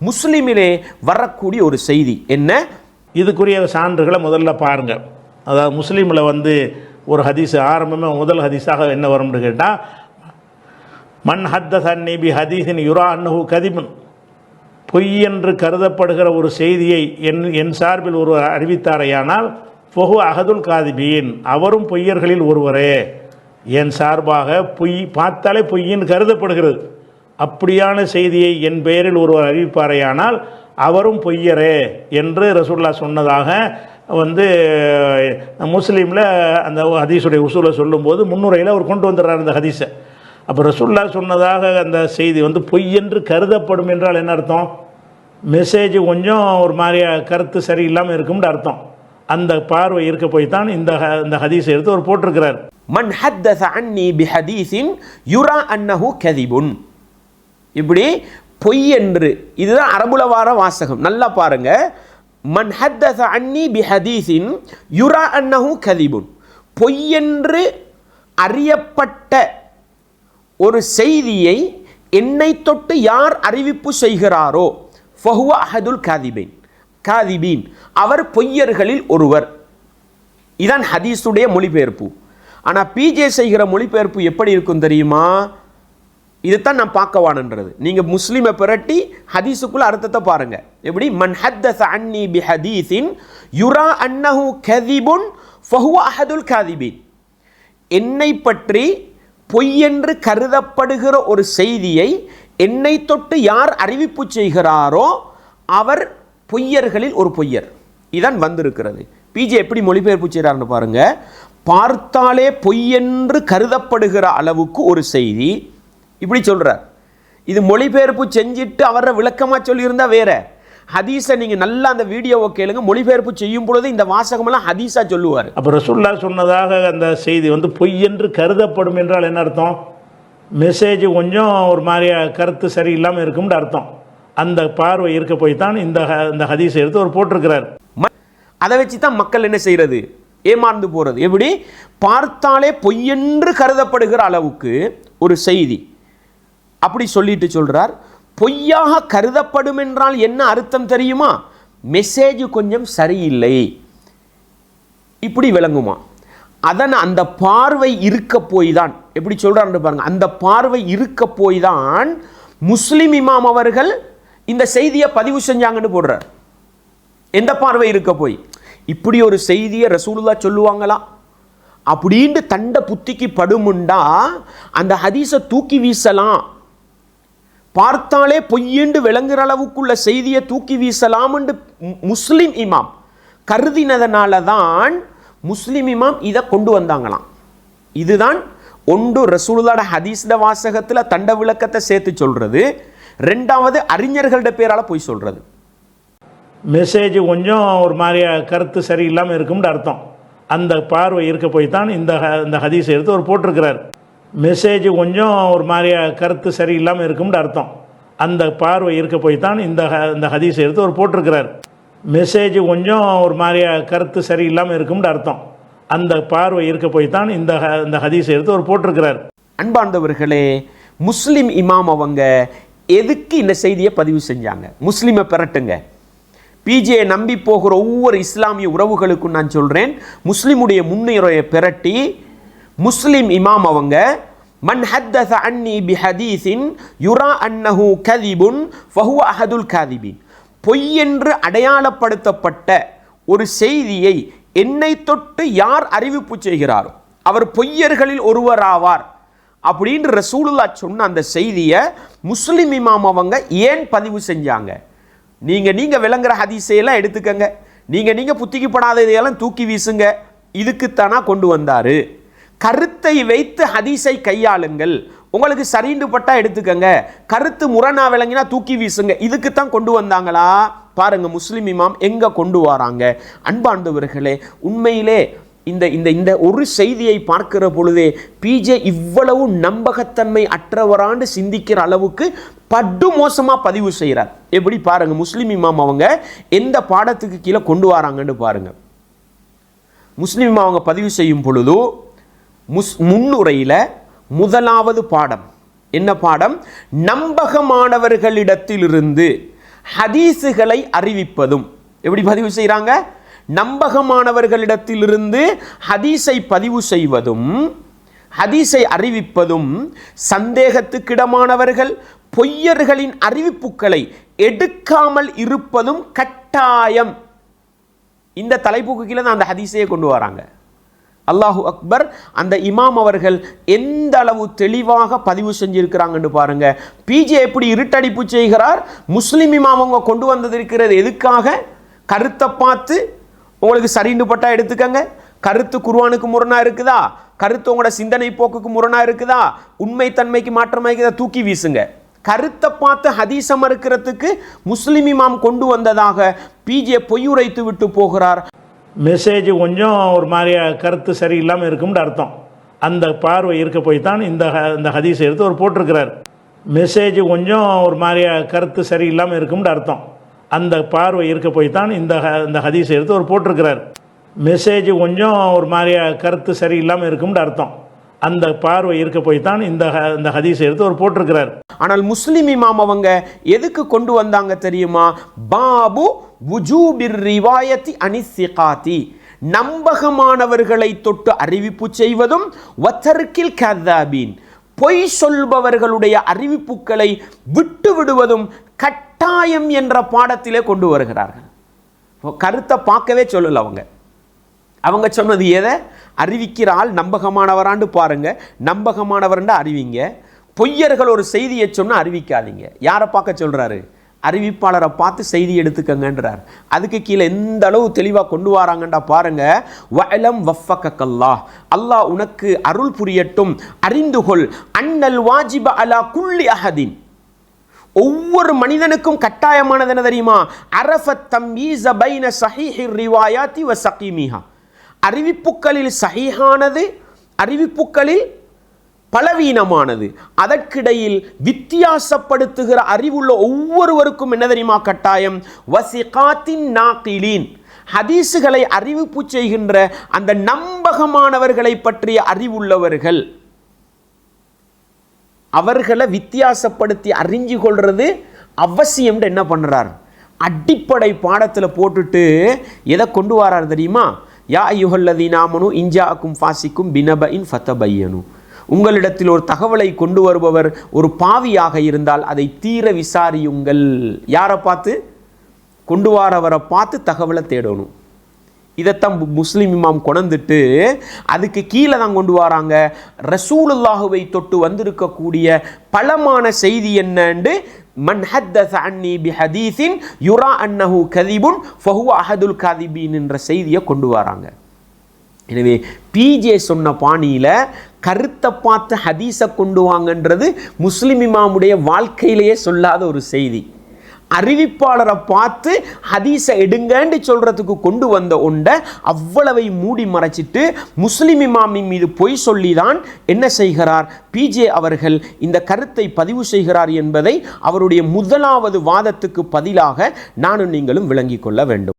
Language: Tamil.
முஸ்லீமிலே வரக்கூடிய ஒரு செய்தி. என்ன? இதுக்குரிய சான்றுகளை முதல்ல பாருங்கள் அதாவது முஸ்லீமில் வந்து ஒரு ஹதீஸ் ஆரம்பமே முதல் ஹதீஸாக என்ன வரும்னு கேட்டால் மன் ஹத்த தன்னி பி ஹதீஸின் யுரா அன்னஹு கதிபன். பொய் என்று கருதப்படுகிற ஒரு செய்தியை என் என் சார்பில் ஒருவர் அறிவித்தாரையானால் பொகு அகதுல் காதிபீன். அவரும் பொய்யர்களில் ஒருவரே. என் சார்பாக பொய் பார்த்தாலே பொய்யின்னு கருதப்படுகிறது. அப்படியான செய்தியை என் பெயரில் ஒருவர் அறிவிப்பாரையானால் அவரும் பொய்யரே என்று ரசூல்லா சொன்னதாக வந்து முஸ்லீமில் அந்த ஹதீஸுடைய உசூலை சொல்லும்போது முன்னுரையில் அவர் கொண்டு வந்துடுறார் அந்த ஹதீஸை. அப்போ ரசூல்லா சொன்னதாக அந்த செய்தி வந்து பொய் என்று கருதப்படும் என்றால் என்ன அர்த்தம்? மெசேஜ் கொஞ்சம் ஒரு மாதிரியாக கருத்து சரியில்லாமல் இருக்கும்னு அர்த்தம். அந்த பார்வை இருக்க போய் தான் இந்த ஹ- இந்த ஹதீஸை எடுத்து அவர் போட்டிருக்கிறார். மன் ஹத்தஸ அன்னி பிஹதீஸின் யுரா அன்னஹு கதிபுன். இப்படி பொய் என்று. இதுதான் அரபுல வார வாசகம். நல்லா பாருங்க. மன் ஹத்தச அன்னி பிஹதீஸின் யுரா அன்னஹு கதிபுன். பொய் என்று அறியப்பட்ட ஒரு செய்தியை என்னை தொட்டு யார் அறிவிப்பு செய்கிறாரோ ஃபஹுவ அஹதுல் காதிபீன். காதிபீன். அவர் பொய்யர்களில் ஒருவர். இதான் ஹதீஸுடைய மொழிபெயர்ப்பு. ஆனால் பிஜே செய்கிற மொழிபெயர்ப்பு எப்படி இருக்கும் தெரியுமா? இதுதான் நான் பார்க்கவானன்றது நீங்கள் முஸ்லீமை பிரட்டி ஹதீஸுக்குள்ள அர்த்தத்தை பாருங்க. எப்படி? மன் ஹத்தஸ அன்னி பி ஹதீஸின் யுரா அன்னஹு கதிபுன் ஃபஹுவ அஹதுல் கதிபின். என்னை பற்றி பொய் என்று கருதப்படுகிற ஒரு செய்தியை என்னை தொட்டு யார் அறிவிப்பு செய்கிறாரோ அவர் பொய்யர்களில் ஒரு பொய்யர். இதான் வந்திருக்கிறது. பிஜே எப்படி மொழிபெயர்ப்பு செய்கிறாருன்னு பாருங்கள் பார்த்தாலே பொய்யென்று கருதப்படுகிற அளவுக்கு ஒரு செய்தி இப்படி சொல்றார் இது மொழிபெயர்ப்பு செஞ்சுட்டு அவரை விளக்கமாக சொல்லியிருந்தா வேற. ஹதீஸை நீங்கள் நல்லா அந்த வீடியோவை கேளுங்க. மொழிபெயர்ப்பு செய்யும் பொழுது இந்த வாசகமெல்லாம் ஹதீஸா சொல்லுவார். அப்போ ரசூல்லா சொன்னதாக அந்த செய்தி வந்து பொய் என்று கருதப்படும் என்றால் என்ன அர்த்தம்? மெசேஜ் கொஞ்சம் ஒரு மாதிரி கருத்து சரியில்லாமல் இருக்கும்னு அர்த்தம். அந்த பார்வை இருக்க போய் தான் இந்த இந்த ஹதீஸை எடுத்து அவர் போட்டிருக்கிறார். அதை வச்சு தான் மக்கள் என்ன செய்யறது? ஏமாந்து போறது. எப்படி? பார்த்தாலே பொய்யென்று கருதப்படுகிற அளவுக்கு ஒரு செய்தி. அப்படி சொல்லிட்டு சொல்கிறார் பொய்யாக கருதப்படும் என்றால் என்ன அர்த்தம் தெரியுமா? மெசேஜ் கொஞ்சம் சரியில்லை. இப்படி விளங்குமா? அதன் அந்த பார்வை இருக்க போய் தான் எப்படி சொல்றான்னு பாருங்க. அந்த பார்வை இருக்க போய் தான் முஸ்லிம் இமாம் அவர்கள் இந்த செய்தியை பதிவு செஞ்சாங்கன்னு போடுறார். எந்த பார்வை இருக்க போய்? இப்படி ஒரு செய்தியை ரசூலுல்லா சொல்லுவாங்களா? அப்படின்ட்டு தண்ட புத்திக்கு படுமுண்டா அந்த ஹதீஸை தூக்கி வீசலாம். பார்த்தாலே பொய்யென்று விளங்குற அளவுக்குள்ள செய்தியை தூக்கி வீசலாம்னு முஸ்லீம் இமாம் கருதினதனால தான் முஸ்லீம் இமாம் இதை கொண்டு வந்தாங்களாம். இதுதான் ஒன்று ரசூலுல்லாட ஹதீஸ்ட வாசகத்தில் தண்ட விளக்கத்தை சேர்த்து சொல்கிறது ரெண்டாவது அறிஞர்கள்ட பேரால் போய் சொல்கிறது மெசேஜ் கொஞ்சம் ஒரு மாதிரி கருத்து சரியில்லாமல் இருக்கும்னு அர்த்தம். அந்த பார்வை இருக்க போய் தான் இந்த ஹ- இந்த ஹதீஸை எடுத்து அவர் போட்டிருக்கிறார். மெசேஜ் கொஞ்சம் ஒரு மாதிரி கருத்து சரியில்லாமல் இருக்கும்னு அர்த்தம். அந்த பார்வை இருக்க போய் தான் இந்த இந்த ஹதீஸ் எடுத்து ஒரு போட்டிருக்கிறார். மெசேஜ் கொஞ்சம் ஒரு மாதிரி கருத்து சரியில்லாமல் இருக்கும்னு அர்த்தம். அந்த பார்வை இருக்க போய் தான் இந்த இந்த ஹதீஸ் எடுத்து ஒரு போட்டிருக்கிறார். அன்பார்ந்தவர்களே முஸ்லீம் இமாம் அவங்க எதுக்கு இந்த செய்தியை பதிவு செஞ்சாங்க? முஸ்லீமை பெறட்டுங்க பிஜே நம்பி போகிற ஒவ்வொரு இஸ்லாமிய உறவுகளுக்கும் நான் சொல்கிறேன் முஸ்லீமுடைய முன்னுரையை பெரட்டி முஸ்லிம் இமாம் அவங்க மன் ஹத்தஸ அன்னி பி ஹதீஸின் யுரா அன்னஹு கதிபுன் ஃபஹுவ அஹதுல் காதிபின். பொய் என்று அடையாளப்படுத்தப்பட்ட ஒரு செய்தியை என்னை தொட்டு யார் அறிவிப்பு செய்கிறாரோ அவர் பொய்யர்களில் ஒருவராவார் அப்படின்னு ரசூலுல்லா சொன்ன அந்த செய்தியை முஸ்லிம் இமாம் அவங்க ஏன் பதிவு செஞ்சாங்க? நீங்கள் நீங்கள் விளங்குற ஹதீஸையெல்லாம் எடுத்துக்கங்க. நீங்கள் நீங்கள் புத்திக்கப்படாத இதையெல்லாம் தூக்கி வீசுங்க. இதுக்குத்தானா கொண்டு வந்தார்? கருத்தை வைத்து ஹதீஸை கையாளுங்கள். உங்களுக்கு சரிண்டு பட்டா எடுத்துக்கங்க. கருத்து முரணா விளங்கினா தூக்கி வீசுங்க. இதுக்குத்தான் கொண்டு வந்தாங்களா? பாருங்க முஸ்லிம் இமாம் எங்க கொண்டு வராங்க? அன்பாண்டவர்களே உண்மையிலே இந்த இந்த இந்த ஒரு செய்தியை பார்க்கிற பொழுதே பிஜே இவ்வளவு நம்பகத்தன்மை அற்றவராண்டு சிந்திக்கிற அளவுக்கு படு மோசமா பதிவு செய்கிறார் எப்படி பாருங்க முஸ்லீம் இமாம் அவங்க எந்த பாடத்துக்கு கீழே கொண்டு வராங்கன்னு பாருங்க. முஸ்லீம் இமாம் அவங்க பதிவு செய்யும் பொழுது முஸ் முன்னுரையில் முதலாவது பாடம். என்ன பாடம்? நம்பகமானவர்களிடத்திலிருந்து ஹதீஸுகளை அறிவிப்பதும். எப்படி பதிவு செய்கிறாங்க நம்பகமானவர்களிடத்திலிருந்து ஹதீஸை பதிவு செய்வதும் ஹதீஸை அறிவிப்பதும் சந்தேகத்துக்கிடமானவர்கள் பொய்யர்களின் அறிவிப்புகளை எடுக்காமல் இருப்பதும் கட்டாயம். இந்த தலைப்புக்கு கீழே தான் அந்த ஹதீஸையே கொண்டு வராங்க. அல்லாஹு அக்பர் அந்த இமாம் அவர்கள் எந்த அளவு தெளிவாக பதிவு செஞ்சிருக்கிறாங்கன்னு பாருங்க. பிஜே எப்படி இருட்டடிப்பு செய்கிறார்? முஸ்லீம் இமாம் அவங்க கொண்டு வந்தது இருக்கிறது எதுக்காக? கருத்தை பார்த்து உங்களுக்கு சரின்னு பட்டா எடுத்துக்கங்க. கருத்து குருவானுக்கு முரணா இருக்குதா? கருத்து உங்களோட சிந்தனை போக்குக்கு முரணா இருக்குதா? உண்மைத்தன்மைக்கு மாற்றமாக இருக்குதா? தூக்கி வீசுங்க. கருத்தை பார்த்து ஹதீசம் இருக்கிறதுக்கு முஸ்லிம் இமாம் கொண்டு வந்ததாக பிஜே பொய்யுரைத்து விட்டு போகிறார். மெசேஜ் கொஞ்சம் ஒரு மாதிரியா கருத்து சரியில்லாமல் இருக்கும்னு அர்த்தம். அந்த பார்வை இருக்க போய் தான் இந்த ஹ- இந்த ஹதீஸ் எடுத்து ஒரு போட்டிருக்கிறார். மெசேஜ் கொஞ்சம் ஒரு மாதிரியா கருத்து சரியில்லாமல் இருக்கும்னு அர்த்தம். அந்த பார்வை இருக்க போய் தான் இந்த ஹ- இந்த ஹதீஸ் எடுத்து ஒரு போட்டிருக்கிறார். மெசேஜ் கொஞ்சம் ஒரு மாதிரியா கருத்து சரியில்லாமல் இருக்கும்னு அர்த்தம். அந்த பார்வை இருக்க போய் தான் இந்த இந்த ஹதீஸ் எடுத்து ஒரு போட்டிருக்கிறார். ஆனால் முஸ்லிம் இமாம் அவங்க எதுக்கு கொண்டு வந்தாங்க தெரியுமா? பாபு வுஜூபிர் ரிவாயத்தி அனிசிகாத்தி நம்பகமானவர்களை தொட்டு அறிவிப்பு செய்வதும் வத்தர்கில் கதாபீன். பொய் சொல்பவர்களுடைய அறிவிப்புகளை விட்டு விடுவதும் கட்டாயம் என்ற பாடத்திலே கொண்டு வருகிறார்கள். கருத்தை பார்க்கவே சொல்லல அவங்க. அவங்க சொன்னது எதை? அறிவிக்கிற ஆள் நம்பகமானவரான்னு பாருங்க. நம்பகமானவர்ண்டு அறிவிங்க. பொய்யர்கள் ஒரு செய்தியை சொன்னால் அறிவிக்காதீங்க. யாரை பார்க்க சொல்கிறாரு அறிவிப்பாளரை பார்த்து செய்தி எடுத்துக்கங்கன்றார். அதுக்கு கீழே எந்த அளவு தெளிவாக கொண்டு வராங்கண்டா பாருங்க. வயலம் வஃபக்கல்லா அல்லாஹ் உனக்கு அருள் புரியட்டும். அறிந்து கொள். அன்னல் வாஜிப அலா குல்லி அஹதின். ஒவ்வொரு மனிதனுக்கும் கட்டாயமானது என்ன தெரியுமா? அரஃபத் தம்மீஸ பைன சஹிஹி ரிவாயாத்தி வ சகீமிஹா. அறிவிப்புகளில் சகிஹானது அறிவிப்புகளில் பலவீனமானது. அதற்கிடையில் வித்தியாசப்படுத்துகிற அறிவுள்ள ஒவ்வொருவருக்கும் என்ன தெரியுமா கட்டாயம்? வசிகாத்தின் நாக்கிலீன். ஹதீஸுகளை அறிவிப்பு செய்கின்ற அந்த நம்பகமானவர்களை பற்றிய அறிவுள்ளவர்கள். அவர்களை வித்தியாசப்படுத்தி அறிஞ்சு கொள்வது அவசியம் என்ன பண்ணுறார் அடிப்படை பாடத்தில் போட்டுட்டு எதை கொண்டு வரார் தெரியுமா? யா ஐயுஹல்லதீனாமனு நாமனு இஞ்சாக்கும் ஃபாசிக்கும் பினப இன் ஃபத்தபையனு உங்களிடத்தில் ஒரு தகவலை கொண்டு வருபவர் ஒரு பாவியாக இருந்தால் அதை தீர விசாரியுங்கள். யாரை பார்த்து? கொண்டு வரவரை பார்த்து தகவலை தேடணும். இதைத்தான் முஸ்லீம் இமாம் கொணந்துட்டு அதுக்கு கீழே தான் கொண்டு வராங்க. ரசூலுல்லாஹுவை தொட்டு வந்திருக்கக்கூடிய பலமான செய்தி என்னன்னு மன் ஹத்தஸ அன்னி பி ஹதீஸின் யுரா அன்னஹு கதிபுன் ஃபஹுவ அஹதுல் காதிபீன் என்ற செய்தியை கொண்டு வராங்க. எனவே பிஜே சொன்ன பாணியில் கருத்தை பார்த்து ஹதீஸை கொண்டு வாங்கன்றது முஸ்லிம் இமாமுடைய வாழ்க்கையிலேயே சொல்லாத ஒரு செய்தி. அறிவிப்பாளரை பார்த்து ஹதீஸை எடுங்கன்னு சொல்கிறதுக்கு கொண்டு வந்த ஒன்றை அவ்வளவை மூடி மறைச்சிட்டு முஸ்லிம் இமாமின் மீது பொய் சொல்லி தான் என்ன செய்கிறார்? பிஜே அவர்கள் இந்த கருத்தை பதிவு செய்கிறார் என்பதை அவருடைய முதலாவது வாதத்துக்கு பதிலாக நானும் நீங்களும் விளங்கிக் கொள்ள வேண்டும்.